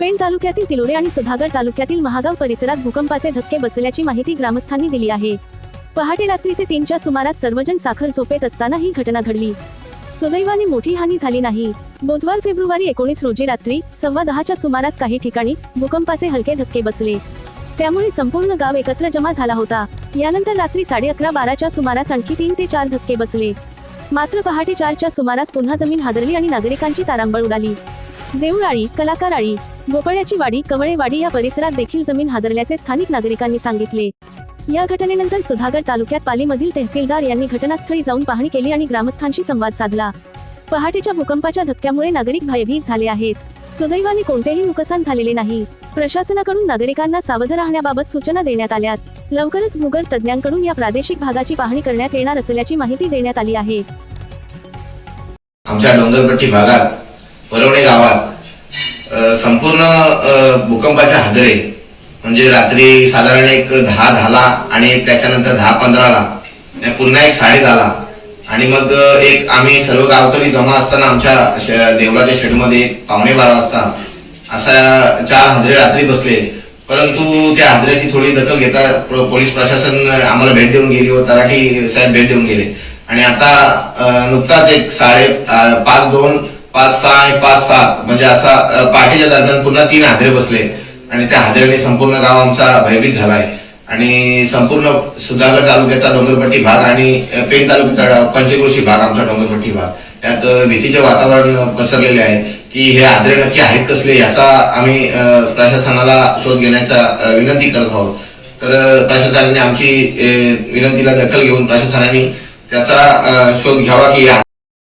पेण तालुक्यातील तिलोरे आणि सुधागड तालुक्यातील महागाव परिसरात भूकंपाचे धक्के बसल्याची माहिती ग्रामस्थांनी दिली आहे. पहाटे रात्रीचे तीनच्या सुमारास सर्वजण साखर झोपेत असताना ही घटना घडली. सुदैवाने मोठी हानी झाली नाही. बुधवार फेब्रुवारी एकोणीस रोजी रात्री सव्वा दहाच्या सुमारास काही ठिकाणी भूकंपाचे हलके धक्के बसले. त्यामुळे संपूर्ण गाव एकत्र जमा झाला होता. यानंतर रात्री साडे अकरा बाराच्या सुमारास आणखी तीन ते चार धक्के बसले. मात्र पहाटे चारच्या सुमारास पुन्हा जमीन हादरली आणि नागरिकांची तारांबळ उडाली. देऊळाळी कलाकाराळी भोपळ्याची वाडी कवळेवाडी या परिसरात देखील जमीन हादरल्याचे स्थानिक नागरिकांनी सांगितले. या घटनेनंतर सुधागड तालुक्यात पालीमधील तहसीलदार यांनी घटनास्थळी जाऊन पाहणी केली आणि ग्रामस्थांशी संवाद साधला. पहाटेच्या भूकंपाच्या धक्क्यामुळे नागरिक भयभीत झाले आहेत. सुदैवाने कोणतेही नुकसान झालेले नाही. प्रशासनाकडून नागरिकांना सावध राहण्याबाबत सूचना देण्यात आल्यात. लवकरच भूगर तज्ज्ञांकडून या प्रादेशिक भागाची पाहणी करण्यात येणार असल्याची माहिती देण्यात आली आहे. आमच्या डोंगरपट्टी भागात परवणे गावात संपूर्ण भूकंपाचे हादरे म्हणजे रात्री साधारण एक दहा दहाला आणि त्याच्यानंतर दहा पंधराला पुन्हा एक साडे दहाला आणि मग एक आम्ही सर्व गावकरी जमा असताना आमच्या देवळाच्या शेडमध्ये पावणे बारा वाजता असा चार हादरे रात्री बसले. परंतु त्या हादऱ्याची थोडी दखल घेता पोलीस प्रशासन आम्हाला भेट देऊन गेली व तराठी साहेब भेट देऊन गेले. आणि आता नुकताच एक साडे पाच दोन पाच सहा आणि पाच सात म्हणजे असा पाठीच्या पहाटेच्या दरम्यान पुन्हा तीन हादरे बसले. आणि त्या हादऱ्याने संपूर्ण गाव आमचा भयभीत झालाय. आणि संपूर्ण सुधागड तालुक्याचा डोंगरपट्टी भाग आणि पेण तालुक्याचा पंचकृषी भाग आमचा डोंगरपट्टी भाग. त्यात भीतीचे वातावरण पसरलेले आहे की हे आदरे नक्की आहेत कसले याचा आम्ही प्रशासनाला शोध घेण्याचा विनंती करत आहोत. तर प्रशासनाने आमची विनंतीला दखल घेऊन प्रशासनाने त्याचा शोध घ्यावा की या